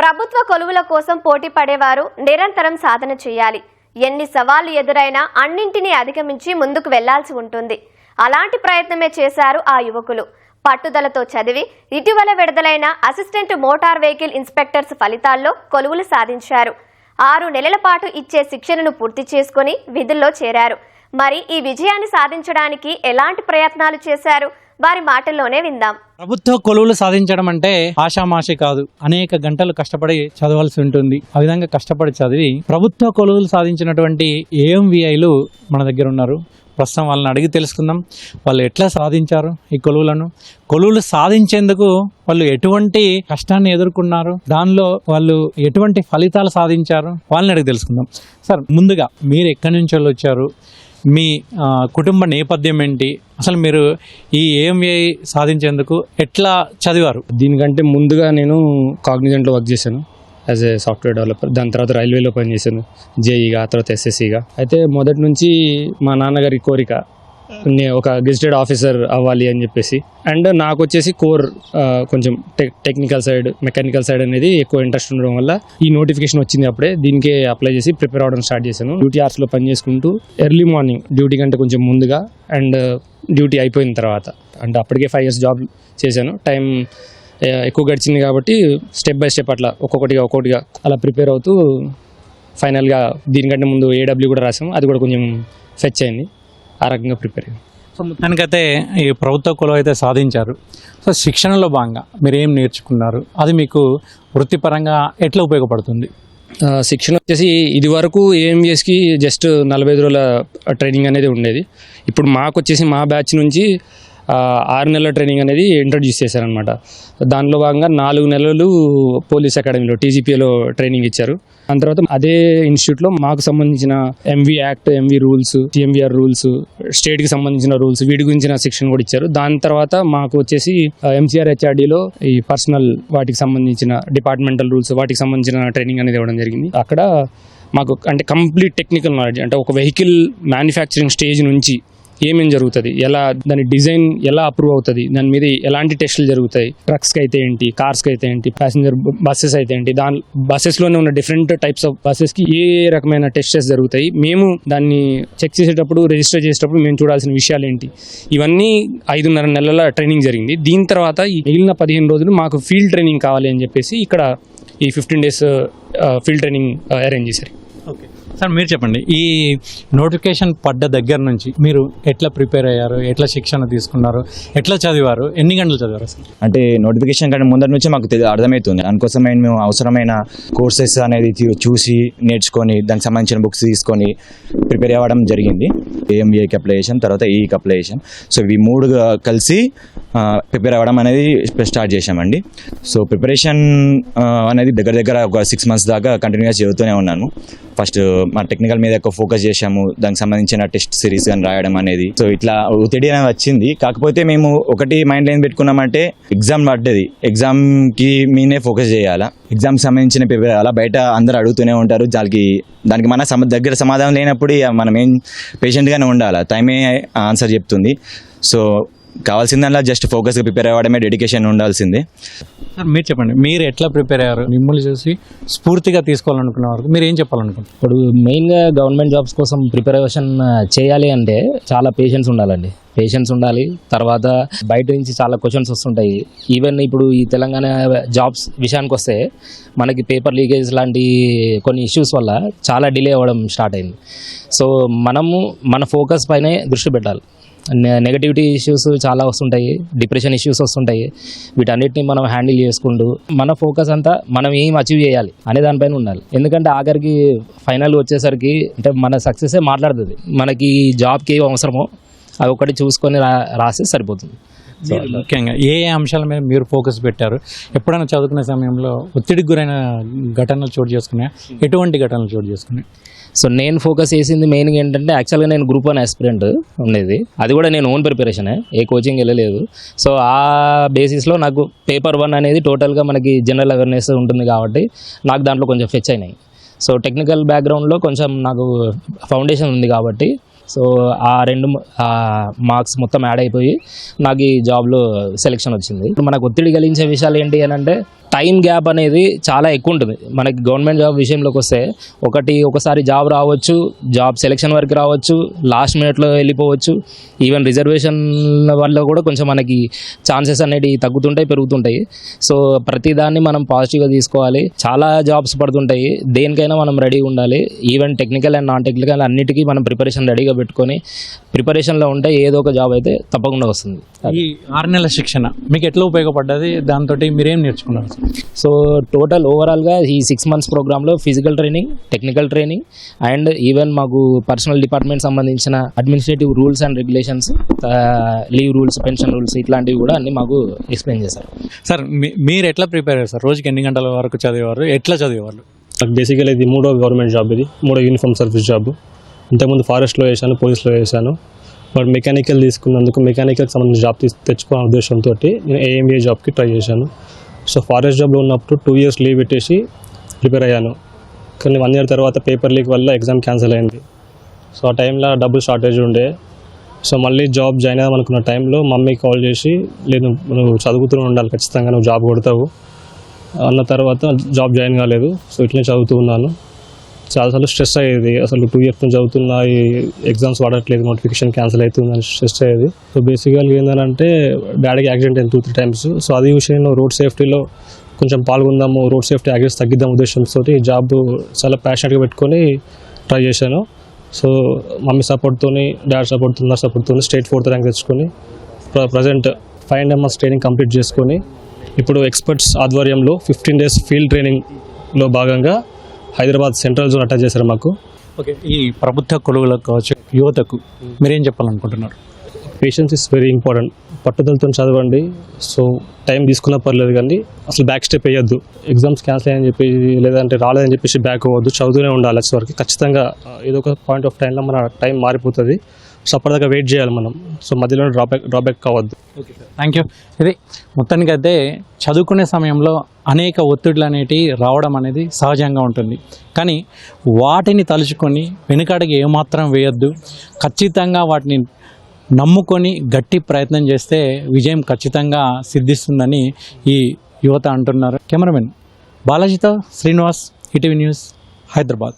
ప్రభుత్వ కొలువుల కోసం పోటీ పడేవారు నిరంతరం సాధన చేయాలి. ఎన్ని సవాళ్ళు ఎదురైనా అన్నింటినీ అధిగమించి ముందుకు వెళ్ళాల్సి ఉంటుంది. అలాంటి ప్రయత్నమే చేశారు ఆ యువకులు. పట్టుదలతో చదివి ఇటీవల విడుదలైన అసిస్టెంట్ మోటార్ వెహికల్ ఇన్స్పెక్టర్స్ ఫలితాల్లో కొలువులు సాధించారు. ఆరు నెలల పాటు ఇచ్చే శిక్షణను పూర్తి చేసుకుని విధుల్లో చేరారు. మరి ఈ విజయాన్ని సాధించడానికి ఎలాంటి ప్రయత్నాలు చేశారు? వారి మాటల్లోనే విందాం. ప్రభుత్వ కొలువులు సాధించడం అంటే ఆషామాషి కాదు. అనేక గంటలు కష్టపడి చదవాల్సి ఉంటుంది. ఆ విధంగా కష్టపడి చదివి ప్రభుత్వ కొలువులు సాధించినటువంటి ఏఎంవిఐలు మన దగ్గర ఉన్నారు. ప్రస్తుతం వాళ్ళని అడిగి తెలుసుకుందాం. వాళ్ళు ఎట్లా సాధించారు ఈ కొలువులను? కొలువులు సాధించేందుకు వాళ్ళు ఎటువంటి కష్టాన్ని ఎదుర్కొన్నారు? దానిలో వాళ్ళు ఎటువంటి ఫలితాలు సాధించారు? వాళ్ళని అడిగి తెలుసుకుందాం. సార్ ముందుగా మీరు ఎక్కడి నుంచి వాళ్ళు వచ్చారు? మీ కుటుంబ నేపథ్యం ఏంటి? అసలు మీరు ఈ ఏఎంఏ సాధించేందుకు ఎట్లా చదివారు? దీనికంటే ముందుగా నేను కాగ్నిజెంట్లో వర్క్ చేశాను. As a software developer. దాని తర్వాత రైల్వేలో పనిచేశాను. జేఈగా తర్వాత ఎస్ఎస్సిగా అయితే మొదటి నుంచి మా నాన్నగారి కోరిక ఒక గెజిటెడ్ ఆఫీసర్ అవ్వాలి అని చెప్పేసి. అండ్ నాకు వచ్చేసి కోర్ కొంచెం tech technical side mechanical side అనేది ఎక్కువ ఇంట్రెస్ట్ ఉండడం వల్ల ఈ నోటిఫికేషన్ వచ్చింది అప్పుడే. దీనికే అప్లై చేసి ప్రిపేర్ అవ్వడం స్టార్ట్ చేశాను. డ్యూటీ అవర్స్లో పని చేసుకుంటూ ఎర్లీ మార్నింగ్ డ్యూటీ కంటే కొంచెం ముందుగా అండ్ డ్యూటీ అయిపోయిన తర్వాత. అంటే అప్పటికే ఫైవ్ ఇయర్స్ జాబ్ చేశాను. టైం ఎక్కువ గడిచింది కాబట్టి స్టెప్ బై స్టెప్ అట్లా ఒక్కొక్కటిగా ఒక్కొక్కటిగా అలా ప్రిపేర్ అవుతూ ఫైనల్గా దీనికంటే ముందు ఏడబ్ల్యూ కూడా రాసాము అది కూడా కొంచెం ఫెచ్ అయింది. ఆ రకంగా ప్రిపేర్ అయ్యాను సో మొత్తానికైతే ఈ ప్రభుత్వ కొలువు అయితే సాధించారు. సో శిక్షణలో భాగంగా మీరు ఏం నేర్చుకున్నారు? అది మీకు వృత్తిపరంగా ఎట్లా ఉపయోగపడుతుంది? శిక్షణ వచ్చేసి ఇది వరకు ఏఎంఎస్కి జస్ట్ నలభై ఐదు రోజుల ట్రైనింగ్ అనేది ఉండేది. ఇప్పుడు మాకు వచ్చేసి మా బ్యాచ్ నుంచి ఆరు నెలల ట్రైనింగ్ అనేది ఇంట్రడ్యూస్ చేశారనమాట దానిలో భాగంగా నాలుగు నెలలు పోలీస్ అకాడమీలో టీజీపీలో ట్రైనింగ్ ఇచ్చారు. దాని తర్వాత అదే ఇన్స్టిట్యూట్లో మాకు సంబంధించిన MV act MV rules TMVR rules స్టేట్కి సంబంధించిన రూల్స్ వీటి గురించిన శిక్షణ కూడా ఇచ్చారు. దాని తర్వాత మాకు వచ్చేసి ఎంసీఆర్ హెచ్ఆర్డీలో ఈ పర్సనల్ వాటికి సంబంధించిన డిపార్ట్మెంటల్ రూల్స్ వాటికి సంబంధించిన ట్రైనింగ్ అనేది ఇవ్వడం జరిగింది. అక్కడ మాకు అంటే కంప్లీట్ టెక్నికల్ నాలెడ్జ్ అంటే ఒక వెహికల్ మ్యానుఫ్యాక్చరింగ్ స్టేజ్ నుంచి ఏమేమి జరుగుతుంది? ఎలా దాని డిజైన్ ఎలా అప్రూవ్ అవుతుంది? దాని మీద ఎలాంటి టెస్టులు జరుగుతాయి? ట్రక్స్కి అయితే ఏంటి? కార్స్కి అయితే ఏంటి? ప్యాసింజర్ బస్సెస్ అయితే ఏంటి? దాని బస్సెస్లోనే ఉన్న డిఫరెంట్ టైప్స్ ఆఫ్ బస్సెస్కి ఏ రకమైన టెస్టెస్ జరుగుతాయి? మేము దాన్ని చెక్ చేసేటప్పుడు రిజిస్టర్ చేసేటప్పుడు మేము చూడాల్సిన విషయాలు ఏంటి? ఇవన్నీ ఐదున్నర నెలల ట్రైనింగ్ జరిగింది. దీని తర్వాత ఈ మిగిలిన పదిహేను రోజులు మాకు ఫీల్డ్ ట్రైనింగ్ కావాలి అని చెప్పేసి ఇక్కడ ఈ fifteen days field training arrange చేశారు. ఓకే. సార్ మీరు చెప్పండి. ఈ నోటిఫికేషన్ పడ్డ దగ్గర నుంచి మీరు ఎట్లా ప్రిపేర్ అయ్యారు? ఎట్లా శిక్షణ తీసుకున్నారు? ఎట్లా చదివారు? ఎన్ని గంటలు చదివారు అంటే నోటిఫికేషన్ కంటే ముందర నుంచి మాకు అర్థమవుతుంది దానికోసమే మేము అవసరమైన కోర్సెస్ అనేది చూసి నేర్చుకొని దానికి సంబంధించిన బుక్స్ తీసుకొని ప్రిపేర్ అవ్వడం జరిగింది. ఏఎంబీఏకి అప్లై చేసాం తర్వాత e ఈకి అప్లై చేసాం సో ఇవి మూడు కలిసి ప్రిపేర్ అవ్వడం అనేది స్టార్ట్ చేసామండి సో ప్రిపరేషన్ అనేది దగ్గర దగ్గర ఒక సిక్స్ మంత్స్ దాకా కంటిన్యూగా చదువుతూనే ఉన్నాను. ఫస్ట్ మా టెక్నికల్ మీద ఎక్కువ ఫోకస్ చేశాము. దానికి సంబంధించిన టెస్ట్ సిరీస్ కానీ రాయడం అనేది. సో ఇట్లా ఒత్తిడి అనేది వచ్చింది. కాకపోతే మేము ఒకటి మైండ్ ఏం పెట్టుకున్నామంటే ఎగ్జామ్ పడ్డది. ఎగ్జామ్కి మీనే ఫోకస్ చేయాలా? ఎగ్జామ్కి సంబంధించిన ప్రిపేర్ అలా బయట అందరూ అడుగుతూనే ఉంటారు. దానికి దానికి మన సమ దగ్గర సమాధానం లేనప్పుడు ఇక మనం ఏం పేషెంట్గానే ఉండాలి? టైమే ఆన్సర్ చెప్తుంది. సో కావాల్సిందల్లా జస్ట్ ఫోకస్గా ప్రిపేర్ అవ్వడమే డెడికేషన్ ఉండాల్సిందే. సార్ మీరు చెప్పండి మీరు ఎట్లా ప్రిపేర్ అయ్యారు? మిమ్మల్ని చూసి స్ఫూర్తిగా తీసుకోవాలనుకున్న వరకు మీరు ఏం చెప్పాలనుకుంటున్నారు? ఇప్పుడు మెయిన్గా గవర్నమెంట్ జాబ్స్ కోసం ప్రిపరేషన్ చేయాలి అంటే చాలా పేషెన్స్ ఉండాలండి. పేషెన్స్ ఉండాలి తర్వాత బయట నుంచి చాలా క్వశ్చన్స్ వస్తుంటాయి. ఈవెన్ ఇప్పుడు ఈ తెలంగాణ జాబ్స్ విషయానికి వస్తే మనకి పేపర్ లీకేజ్ లాంటి కొన్ని ఇష్యూస్ వల్ల చాలా డిలే అవ్వడం స్టార్ట్ అయింది. సో మనము మన ఫోకస్ పైనే దృష్టి పెట్టాలి. నెగటివిటీ ఇష్యూస్ చాలా వస్తుంటాయి డిప్రెషన్ ఇష్యూస్ వస్తుంటాయి. వీటన్నిటిని మనం హ్యాండిల్ చేసుకుంటూ మన ఫోకస్ అంతా మనం ఏం అచీవ్ చేయాలి అనే దానిపైన ఉండాలి. ఎందుకంటే ఆఖరికి ఫైనల్ వచ్చేసరికి అంటే మన సక్సెసే మాట్లాడుతుంది. మనకి జాబ్కి ఏం అవసరమో అవి ఒకటి చూసుకొని రా రాస్తే సరిపోతుంది. ముఖ్యంగా ఏ ఏ అంశాల మీద మీరు ఫోకస్ పెట్టారు? ఎప్పుడైనా చదువుకునే సమయంలో ఒత్తిడికి గురైన ఘటనలు చోటు చేసుకున్నాయి? ఎటువంటి ఘటనలు చోటు చేసుకున్నాయి? సో నేను ఫోకస్ చేసింది మెయిన్గా ఏంటంటే యాక్చువల్గా నేను గ్రూప్ వన్ ఆస్పిరెంట్ ఉండేది. అది కూడా నేను ఓన్ ప్రిపరేషనే ఏ కోచింగ్ వెళ్ళలేదు. సో ఆ బేసిస్లో నాకు పేపర్ వన్ అనేది టోటల్గా మనకి జనరల్ అవేర్నెస్ ఉంటుంది కాబట్టి నాకు దాంట్లో కొంచెం ఫెచ్ అయినాయి. సో టెక్నికల్ బ్యాక్గ్రౌండ్లో కొంచెం నాకు ఫౌండేషన్ ఉంది కాబట్టి సో ఆ రెండు మార్క్స్ మొత్తం యాడ్ అయిపోయి నాకు ఈ జాబ్లో సెలెక్షన్ వచ్చింది. ఇప్పుడు మనకు ఒత్తిడి కలిగించే విషయాలు ఏంటి అని అంటే టైం గ్యాప్ అనేది చాలా ఎక్కువ ఉంటుంది. మనకి గవర్నమెంట్ జాబ్ విషయంలోకి వస్తే ఒకటి ఒకసారి జాబ్ రావచ్చు జాబ్ సెలెక్షన్ వరకు రావచ్చు లాస్ట్ మినిట్లో వెళ్ళిపోవచ్చు. ఈవెన్ రిజర్వేషన్ వల్ల కూడా కొంచెం మనకి ఛాన్సెస్ అనేవి తగ్గుతుంటాయి పెరుగుతుంటాయి. సో ప్రతిదాన్ని మనం పాజిటివ్గా తీసుకోవాలి. చాలా జాబ్స్ పడుతుంటాయి. దేనికైనా మనం రెడీ ఉండాలి. Even technical and non technical అన్నిటికీ మనం ప్రిపరేషన్ రెడీగా పెట్టుకొని ప్రిపరేషన్లో ఉంటే ఏదో ఒక జాబ్ అయితే తప్పకుండా వస్తుంది. ఈ ఆరు నెలల శిక్షణ మీకు ఎట్లా ఉపయోగపడ్డది? దాంతో మీరేం నేర్చుకున్నారు? సో టోటల్ ఓవరాల్గా ఈ సిక్స్ మంత్స్ ప్రోగ్రాంలో physical training technical training and even మాకు పర్సనల్ డిపార్ట్మెంట్ సంబంధించిన administrative rules and regulations leave rules pension rules ఇట్లాంటివి కూడా అన్ని మాకు ఎక్స్ప్లెయిన్ చేశారు. సార్ మీ- మీరు ఎట్లా ప్రిపేర్ అయ్యారు రోజుకి ఎన్ని గంటల వరకు చదివేవారు? ఎట్లా చదివేవాళ్ళు? నాకు బేసికల్ ఇది మూడో గవర్నమెంట్ జాబ్ ఇది. మూడో యూనిఫామ్ సర్వీస్ జాబ్ ఇంతకుముందు ఫారెస్ట్లో చేశాను పోలీస్లో చేశాను బట్ మెకానికల్ తీసుకున్నందుకు మెకానికల్కి సంబంధించిన జాబ్ తీసు తెచ్చుకోవాలనే ఉద్దేశంతో నేను ఏఎంఏ జాబ్కి ట్రై చేశాను. సో ఫారెస్ట్ జాబ్లో ఉన్నప్పుడు టూ ఇయర్స్ లీవ్ పెట్టేసి ప్రిపేర్ అయ్యాను. కానీ వన్ ఇయర్ తర్వాత పేపర్ లీక్ వల్ల ఎగ్జామ్ క్యాన్సిల్ అయింది. సో ఆ టైంలో డబ్బులు షార్టేజ్ ఉండే. సో మళ్ళీ జాబ్ జాయిన్ అవ్దాం అనుకున్న టైంలో మమ్మీ కాల్ చేసి లేదు నువ్వు చదువుతూ ఉండాలి ఖచ్చితంగా నువ్వు జాబ్ కొడతావు. అన్న తర్వాత జాబ్ జాయిన్ కాలేదు. సో ఇట్లనే చదువుతూ ఉన్నాను. చాలాసార్లు స్ట్రెస్ అయ్యేది. అసలు టూ ఇయర్స్ నుంచి చదువుతున్నా ఈ ఎగ్జామ్స్ వాడట్లేదు నోటిఫికేషన్ క్యాన్సిల్ అవుతుందని స్ట్రెస్ అయ్యేది. సో బేసిక్గా ఏంటంటే డాడీకి యాక్సిడెంట్ అయింది టూ త్రీ టైమ్స్ సో అది విషయంలో రోడ్ సేఫ్టీలో కొంచెం పాల్గొందాము రోడ్ సేఫ్టీ యాక్సిడెంట్స్ తగ్గిద్దాం ఉద్దేశంతో ఈ జాబ్ చాలా ప్యాషనెట్గా పెట్టుకొని ట్రై చేశాను. సో మమ్మీ సపోర్ట్తోని డాడీ సపోర్ట్తో నా సపోర్ట్తో స్టేట్ ఫోర్త్ ర్యాంక్ తెచ్చుకొని present five and months training complete చేసుకొని ఇప్పుడు ఎక్స్పర్ట్స్ ఆధ్వర్యంలో ఫిఫ్టీన్ డేస్ ఫీల్డ్ ట్రైనింగ్లో భాగంగా హైదరాబాద్ సెంట్రల్ జోన్ అటాచ్ చేశారు మాకు. ఓకే ఈ ప్రభుత్వ కొలువులకు కావచ్చు యువతకు మీరేం చెప్పాలనుకుంటున్నారు? పేషెన్స్ ఇస్ వెరీ ఇంపార్టెంట్ పట్టుదలతో చదవండి. సో టైం తీసుకున్నా పర్లేదు కానీ అసలు బ్యాక్ స్టెప్ వేయొద్దు. ఎగ్జామ్స్ క్యాన్సిల్ అయ్యని చెప్పి లేదంటే రాలేదని చెప్పేసి బ్యాక్ అవ్వద్దు. చదువుతూనే ఉండాలి వచ్చే వరకు. ఖచ్చితంగా ఏదో ఒక పాయింట్ ఆఫ్ టైంలో మన టైం మారిపోతుంది. సో అప్పటిదాకా వెయిట్ చేయాలి మనం. సో మధ్యలో డ్రాబ్యాక్ డ్రాబ్యాక్ కావద్దు. థ్యాంక్ యూ ఇది మొత్తానికైతే చదువుకునే సమయంలో అనేక ఒత్తిడులు అనేటివి రావడం అనేది సహజంగా ఉంటుంది. కానీ వాటిని తలుచుకొని వెనుకడికి ఏమాత్రం వేయొద్దు. ఖచ్చితంగా వాటిని నమ్ముకొని గట్టి ప్రయత్నం చేస్తే విజయం ఖచ్చితంగా సిద్ధిస్తుందని ఈ యువత అంటున్నారు. కెమెరామెన్ బాలాజీతో శ్రీనివాస్ ఈటీవీ న్యూస్ హైదరాబాద్.